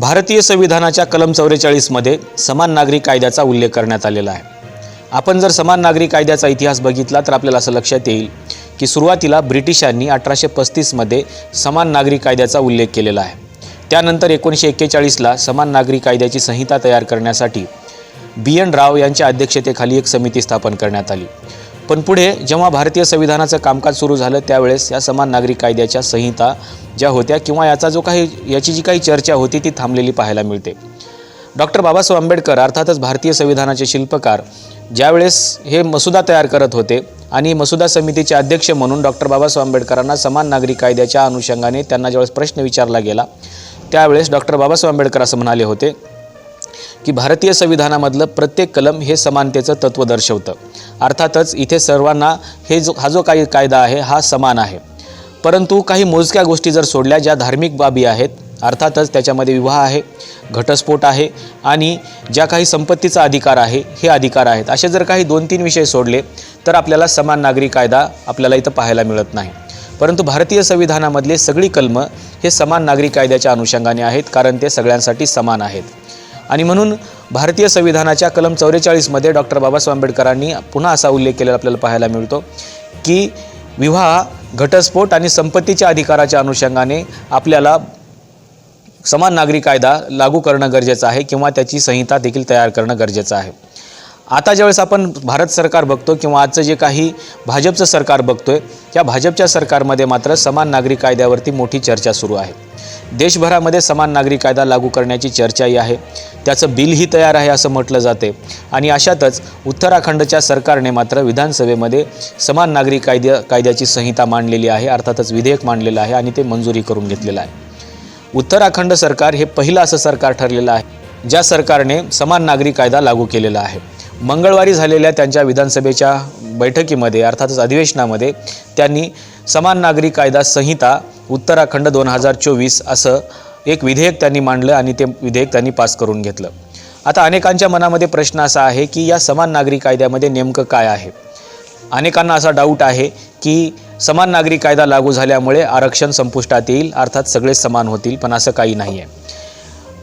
भारतीय संविधानाच्या कलम चौवेचाळीसमध्ये समान नागरिक कायद्याचा उल्लेख करण्यात आलेला आहे. आपण जर समान नागरिक कायद्याचा इतिहास बघितला तर आपल्याला असं लक्षात येईल की सुरुवातीला ब्रिटिशांनी अठराशे पस्तीसमध्ये समान नागरिक कायद्याचा उल्लेख केलेला आहे. त्यानंतर एकोणीसशे एक्केचाळीसला समान नागरिक कायद्याची संहिता तयार करण्यासाठी बी एन राव यांच्या अध्यक्षतेखाली एक समिती स्थापन करण्यात आली. पण पुढे जेव्हा भारतीय संविधानाचं कामकाज सुरू झालं त्यावेळेस या समान नागरिक कायद्याच्या संहिता ज्या होत्या किंवा याचा जो काही याची जी काही चर्चा होती ती थांबलेली पाहायला मिळते. डॉक्टर बाबासाहेब आंबेडकर अर्थातच भारतीय संविधानाचे शिल्पकार ज्यावेळेस हे मसुदा तयार करत होते आणि मसुदा समितीचे अध्यक्ष म्हणून डॉक्टर बाबासाहेब आंबेडकरांना समान नागरिक कायद्याच्या अनुषंगाने त्यांना ज्यावेळेस प्रश्न विचारला गेला त्यावेळेस डॉक्टर बाबासाहेब आंबेडकर असं म्हणाले होते की भारतीय संविधानामधलं प्रत्येक कलम हे समानतेचं तत्त्व दर्शवतं. अर्थातच इथे सर्वांना हे जो हा जो काही कायदा आहे हा समान आहे. परंतु काही मोजक्या गोष्टी जर सोडल्या ज्या धार्मिक बाबी आहेत अर्थातच त्याच्यामध्ये विवाह आहे घटस्फोट आहे आणि ज्या काही संपत्तीचा अधिकार आहे हे अधिकार आहेत. असे जर काही दोन तीन विषय सोडले तर आपल्याला समान नागरी कायदा आपल्याला इथं पाहायला मिळत नाही. परंतु भारतीय संविधानामधले सगळी कलमं हे समान नागरी कायद्याच्या अनुषंगाने आहेत कारण ते सगळ्यांसाठी समान आहेत. आणि म्हणून भारतीय संविधानाच्या कलम चौवेचाळीसमध्ये डॉक्टर बाबासाहेब आंबेडकरांनी पुन्हा असा उल्लेख केलेला आपल्याला पाहायला मिळतो की विवाह घटस्फोट आणि संपत्तीच्या अधिकाराच्या अनुषंगाने आपल्याला समान नागरिक कायदा लागू करणं गरजेचं आहे किंवा त्याची संहिता देखील तयार करणं गरजेचं आहे. आता ज्यावेळेस आपण भारत सरकार बघतो किंवा आजचं जे काही भाजपचं सरकार बघतोय त्या भाजपच्या सरकारमध्ये मात्र समान नागरिक कायद्यावरती मोठी चर्चा सुरू आहे. देशभरामध्ये समान नागरी कायदा लागू करण्याची चर्चाही आहे. त्याचं बिलही तयार आहे असं म्हटलं जाते. आणि अशातच उत्तराखंडच्या सरकारने मात्र विधानसभेमध्ये समान नागरी कायद्या कायद्याची संहिता मांडलेली आहे अर्थातच विधेयक मांडलेलं आहे आणि ते मंजुरी करून घेतलेलं आहे. उत्तराखंड सरकार हे पहिलं असं सरकार ठरलेलं आहे ज्या सरकारने समान नागरी कायदा लागू केलेला आहे. मंगळवारी झालेल्या त्यांच्या विधानसभेच्या बैठकीमध्ये अर्थातच अधिवेशनामध्ये त्यांनी समान नागरिक कायदा संहिता उत्तराखंड दोन हजार चोवीस असं एक विधेयक त्यांनी मांडलं आणि ते विधेयक त्यांनी पास करून घेतलं. आता अनेकांच्या मनामध्ये प्रश्न असा आहे की या समान नागरी कायद्यामध्ये नेमकं काय आहे? अनेकांना असा डाऊट आहे की समान नागरी कायदा लागू झाल्यामुळे आरक्षण संपुष्टात येईल अर्थात सगळे समान होतील पण असं काही नाही आहे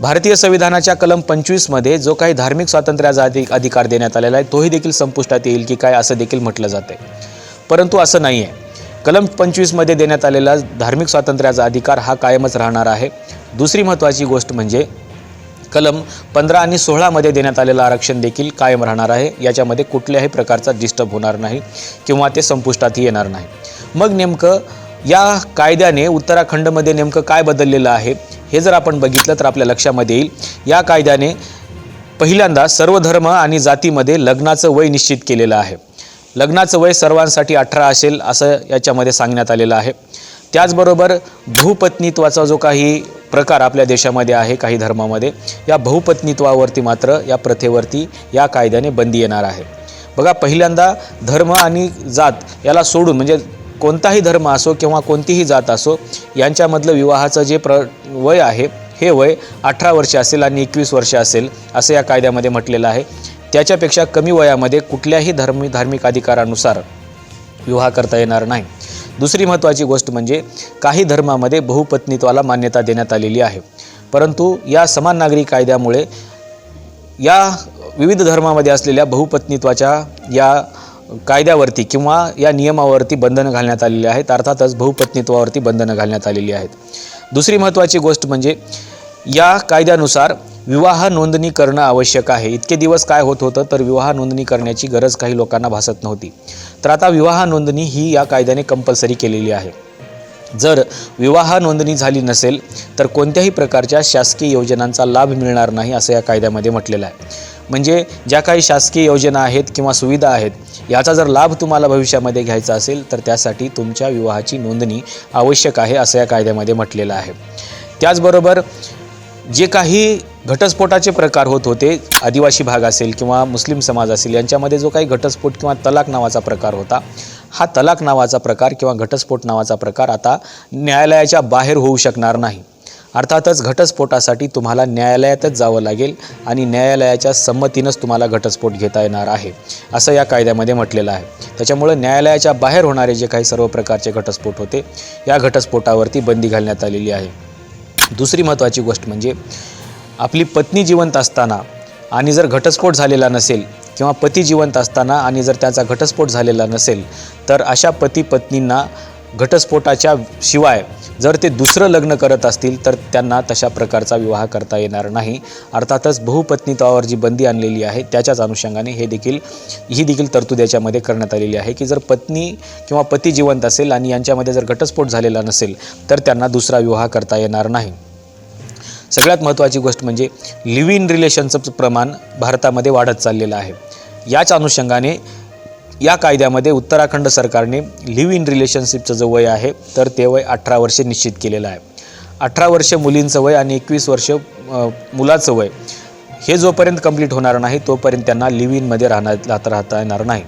भारतीय संविधानाच्या कलम पंचवीसमध्ये जो काही धार्मिक स्वातंत्र्याचा अधिकार देण्यात आलेला आहे तोही देखील संपुष्टात येईल की काय असं देखील म्हटलं जातं परंतु असं नाही आहे कलम पंचवीसमध्ये देण्यात आलेला धार्मिक स्वातंत्र्याचा अधिकार हा कायमच राहणार आहे. दुसरी महत्त्वाची गोष्ट म्हणजे कलम पंधरा आणि सोळामध्ये देण्यात आलेलं आरक्षण देखील कायम राहणार आहे. याच्यामध्ये कुठल्याही प्रकारचा डिस्टर्ब होणार नाही किंवा ते संपुष्टातही येणार नाही. मग नेमकं या कायद्याने उत्तराखंडमध्ये नेमकं काय बदललेलं आहे हे जर आपण बघितलं तर आपल्या लक्षामध्ये येईल. या कायद्याने पहिल्यांदा सर्व धर्म आणि जातीमध्ये लग्नाचं वय निश्चित केलेलं आहे. लग्नाचं वय सर्वांसाठी अठरा असेल असं याच्यामध्ये सांगण्यात आलेलं आहे. त्याचबरोबर बहुपत्नीत्वाचा जो काही प्रकार आपल्या देशामध्ये आहे काही धर्मामध्ये या बहुपत्नीत्वावरती मात्र या प्रथेवरती या कायद्याने बंदी येणार आहे. बघा पहिल्यांदा धर्म आणि जात याला सोडून म्हणजे कोणताही धर्म असो किंवा कोणतीही जात असो यांच्यामधलं विवाहाचं जे प्र वय आहे हे वय अठरा वर्ष असेल आणि एकवीस वर्ष असेल असं या कायद्यामध्ये म्हटलेलं आहे. त्याच्यापेक्षा कमी वयामध्ये कुठल्याही धर्मी धार्मिक अधिकारानुसार विवाह करता येणार नाही. दुसरी महत्त्वाची गोष्ट म्हणजे काही धर्मामध्ये बहुपत्नीत्वाला मान्यता देण्यात आलेली आहे. परंतु या समान नागरिक कायद्यामुळे या विविध धर्मामध्ये असलेल्या बहुपत्नीत्वाच्या या कायद्यावरती किंवा या नियमावरती बंधनं घालण्यात आलेली आहेत. अर्थातच बहुपत्नीत्वावरती बंधनं घालण्यात आलेली आहेत. दुसरी महत्त्वाची गोष्ट म्हणजे या कायद्यानुसार विवाह नोंदणी करणं आवश्यक आहे. इतके दिवस काय होत होतं तर विवाह नोंदणी करण्याची गरज काही लोकांना भासत नव्हती. तर आता विवाह नोंदणी ही या कायद्याने कंपल्सरी केलेली आहे. जर विवाह नोंदणी झाली नसेल तर कोणत्याही प्रकारच्या शासकीय योजनांचा लाभ मिळणार नाही असं या कायद्यामध्ये म्हटलेलं आहे. म्हणजे ज्या काही शासकीय योजना आहेत किंवा सुविधा आहेत याचा जर लाभ तुम्हाला भविष्यामध्ये घ्यायचा असेल तर त्यासाठी तुमच्या विवाहाची नोंदणी आवश्यक आहे असं या कायद्यामध्ये म्हटलेलं आहे. त्याचबरोबर जे काही घटस्फोटाचे प्रकार होत होते आदिवासी भाग असेल किंवा मुस्लिम समाज असेल यांच्यामध्ये जो काही घटस्फोट किंवा तलाक नावाचा प्रकार होता हा तलाक नावाचा प्रकार किंवा घटस्फोट नावाचा प्रकार आता न्यायालयाच्या बाहेर होऊ शकणार नाही. अर्थातच घटस्फोटासाठी तुम्हाला न्यायालयातच जावं लागेल आणि न्यायालयाच्या संमतीनंच तुम्हाला घटस्फोट घेता येणार आहे असं या कायद्यामध्ये म्हटलेलं आहे. त्याच्यामुळं न्यायालयाच्या बाहेर होणारे जे काही सर्व प्रकारचे घटस्फोट होते या घटस्फोटावरती बंदी घालण्यात आलेली आहे. दुसरी महत्त्वाची गोष्ट म्हणजे आपली पत्नी जिवंत असताना आणि जर घटस्फोट झालेला नसेल किंवा पती जिवंत असताना आणि जर त्याचा घटस्फोट झालेला नसेल तर अशा पती पत्नींना घटस्फोटाच्या शिवाय जर ते दुसरं लग्न करत असतील तर त्यांना तशा प्रकारचा विवाह करता येणार नाही. अर्थातच बहुपत्नीत्वावर जी बंदी आणलेली आहे त्याच्याच अनुषंगाने हे देखील ही देखील तरतूद याच्यामध्ये करण्यात आलेली आहे की जर पत्नी किंवा पती जिवंत असेल आणि यांच्यामध्ये जर घटस्फोट झालेला नसेल तर त्यांना दुसरा विवाह करता येणार नाही. सगळ्यात महत्त्वाची गोष्ट म्हणजे लिव्ह इन रिलेशनचं प्रमाण भारतामध्ये वाढत चाललेलं आहे. याच अनुषंगाने या कायद्यामध्ये उत्तराखंड सरकारने लिव्ह इन रिलेशनशिपचं जो वय आहे तर ते वय अठरा वर्षे निश्चित केलेलं आहे. अठरा वर्ष मुलींचं वय आणि एकवीस वर्ष मुलाचं वय हे जोपर्यंत कंप्लीट होणार नाही तोपर्यंत त्यांना लिव्ह इनमध्ये राहणार राहता राहता येणार नाही.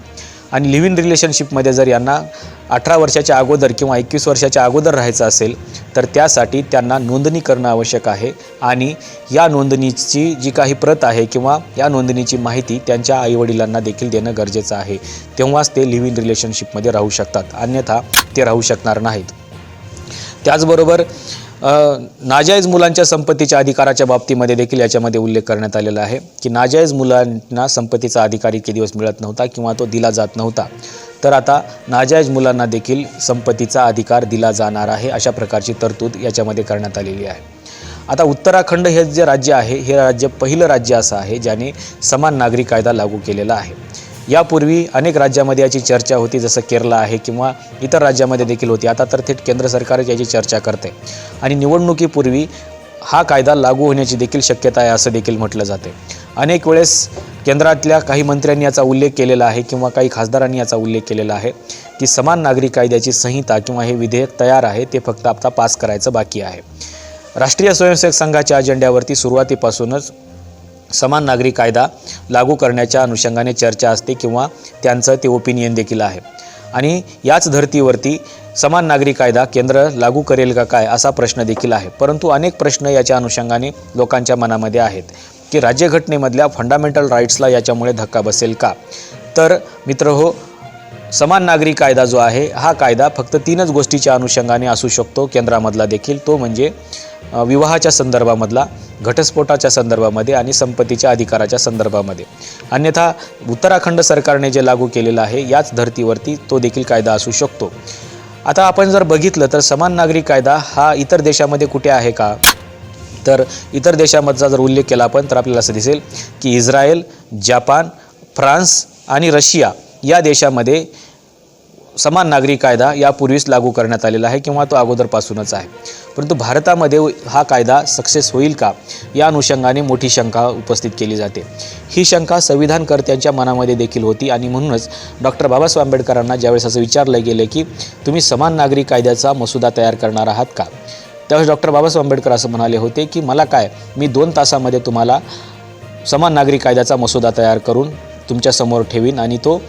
आणि लिव्ह इन रिलेशनशिपमध्ये जर यांना अठरा वर्षाच्या अगोदर किंवा एकवीस वर्षाच्या अगोदर राहायचं असेल तर त्यासाठी त्यांना नोंदणी करणं आवश्यक आहे. आणि या नोंदणीची जी काही प्रत आहे किंवा या नोंदणीची माहिती त्यांच्या आईवडिलांना देखील देणं गरजेचं आहे. तेव्हाच ते लिव्ह इन रिलेशनशिपमध्ये राहू शकतात. अन्यथा ते राहू शकणार नाहीत. त्याचबरोबर नाजायज मुलांच्या संपत्तीच्या अधिकाराच्या बाबतीमध्ये देखील याच्यामध्ये उल्लेख करण्यात आलेला आहे की नाजायज मुलांना संपत्तीचा अधिकार इतके दिवस मिळत नव्हता किंवा तो दिला जात नव्हता. तर आता नाजायज मुलांना देखील संपत्तीचा अधिकार दिला जाणार आहे अशा प्रकारची तरतूद याच्यामध्ये करण्यात आलेली आहे. आता उत्तराखंड हे जे राज्य आहे हे राज्य पहिलं राज्य असं आहे ज्याने समान नागरी कायदा लागू केलेला आहे. यापूर्वी अनेक राज्यामध्ये याची चर्चा होती जसं केरला आहे किंवा इतर राज्यामध्ये देखील होती. आता तर थेट केंद्र सरकारच याची चर्चा करते. आणि निवडणुकीपूर्वी हा कायदा लागू होण्याची देखील शक्यता आहे असं देखील म्हटलं जाते. अनेक वेळेस केंद्रातल्या काही मंत्र्यांनी याचा उल्लेख केलेला आहे किंवा काही खासदारांनी याचा उल्लेख केलेला आहे की समान नागरिक कायद्याची संहिता किंवा हे विधेयक तयार आहे ते फक्त आता पास करायचं बाकी आहे. राष्ट्रीय स्वयंसेवक संघाच्या अजेंड्यावरती सुरुवातीपासूनच समान नागरी कायदा लागू करण्याच्या अनुषंगाने चर्चा असते किंवा त्यांचं ते ओपिनियन देखील आहे. आणि याच धर्तीवरती समान नागरी कायदा केंद्र लागू करेल का काय असा प्रश्न देखील आहे. परंतु अनेक प्रश्न याच्या अनुषंगाने लोकांच्या मनामध्ये आहेत की राज्यघटनेमधल्या फंडामेंटल राईट्सला याच्यामुळे धक्का बसेल का? तर मित्र हो समान नागरी कायदा जो आहे हा कायदा फक्त तीनच गोष्टीच्या अनुषंगाने असू शकतो. केंद्रामधला देखील तो म्हणजे विवाहाच्या संदर्भामधला घटस्फोटाच्या संदर्भामध्ये आणि संपत्तीच्या अधिकाराच्या संदर्भामध्ये. अन्यथा उत्तराखंड सरकारने जे लागू केलेलं आहे याच धर्तीवरती तो देखील कायदा असू शकतो. आता आपण जर बघितलं तर समान नागरी कायदा हा इतर देशामध्ये कुठे आहे का? तर इतर देशामधचा जर उल्लेख केला आपण तर आपल्याला असं दिसेल की इस्रायल जपान फ्रान्स आणि रशिया या देशामध्ये समान नागरी कायदा यापूर्वीच लागू करण्यात आलेला आहे किंवा तो अगोदरपासूनच आहे. परंतु भारतामध्ये हा कायदा सक्सेस होईल का? या अनुषंगाने मोठी शंका उपस्थित केली जाते. ही शंका संविधानकर्त्यांच्या मनामध्ये देखील होती आणि म्हणूनच डॉक्टर बाबासाहेब आंबेडकरांना ज्यावेळेस असं विचारलं गेलं की तुम्ही समान नागरी कायद्याचा मसुदा तयार करणार आहात का? त्यावेळेस डॉक्टर बाबासाहेब आंबेडकर असं म्हणाले होते की मला काय? मी दोन तासामध्ये तुम्हाला समान नागरी कायद्याचा मसुदा तयार करून तुमच्यासमोर ठेवीन आणि तो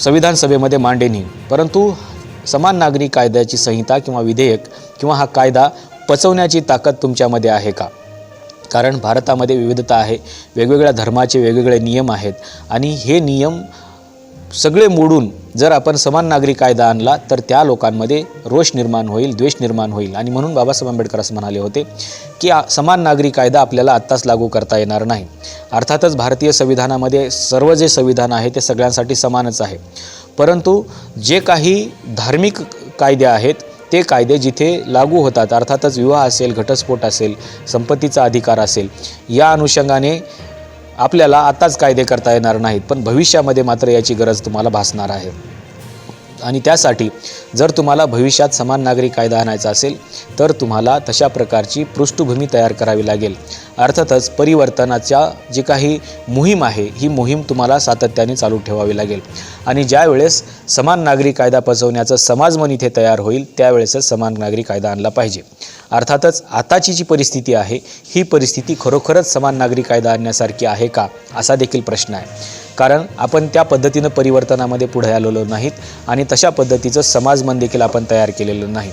संविधान सभेमध्ये मांडेनी. परंतु समान नागरी कायद्याची संहिता किंवा विधेयक किंवा हा कायदा पचवण्याची ताकद तुमच्यामध्ये आहे का? कारण भारतामध्ये विविधता आहे वेगवेगळ्या धर्माचे वेगवेगळे नियम आहेत आणि हे नियम सगळे मोडून जर आपण समान नागरी कायदा आणला तर त्या लोकांमध्ये रोष निर्माण होईल द्वेष निर्माण होईल. आणि म्हणून बाबासाहेब आंबेडकर असं म्हणाले होते की समान नागरी कायदा आपल्याला आत्ताच लागू करता येणार नाही. अर्थातच भारतीय संविधानामध्ये सर्व जे संविधान आहे ते सगळ्यांसाठी समानच आहे. परंतु जे काही धार्मिक कायदे आहेत ते कायदे जिथे लागू होतात अर्थातच विवाह असेल घटस्फोट असेल संपत्तीचा अधिकार असेल या अनुषंगाने आपल्याला आताच कायदे करता येणार नाहीत पण भविष्यामध्ये मात्र याची गरज तुम्हाला भासणार आहे. आणि त्यासाठी जर तुम्हाला भविष्यात समान नागरी कायदा आणायचा असेल तर तुम्हाला तशा प्रकारची पृष्ठभूमी तयार करावी लागेल. अर्थातच परिवर्तनाच्या जी काही मोहीम आहे ही मोहीम तुम्हाला सातत्याने चालू ठेवावी लागेल. आणि ज्या वेळेस समान नागरी कायदा पचवण्याचं समाजमन इथे तयार होईल त्यावेळेसच समान नागरी कायदा आणला पाहिजे. अर्थातच आताची जी परिस्थिती आहे ही परिस्थिती खरोखरच समान नागरी कायदा आणण्यासारखी आहे का असा देखील प्रश्न आहे. कारण आपण त्या पद्धतीनं परिवर्तनामध्ये पुढे आलेलो नाहीत आणि तशा पद्धतीचं समाजमन देखील आपण तयार केलेलं नाही.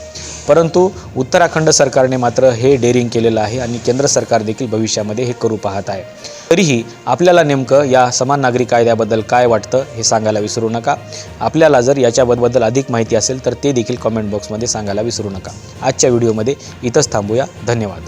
परंतु उत्तराखंड सरकारने मात्र हे डेअरिंग केलेलं आहे आणि केंद्र सरकार देखील भविष्यामध्ये हे करू पाहत आहे. तरीही आपल्याला नेमकं या समान नागरी कायद्याबद्दल काय वाटतं हे सांगायला विसरू नका. आपल्याला जर याच्याबद्दल अधिक माहिती असेल तर ते देखील कमेंट बॉक्समध्ये सांगायला विसरू नका. आजच्या व्हिडिओमध्ये इथंच थांबूया. धन्यवाद.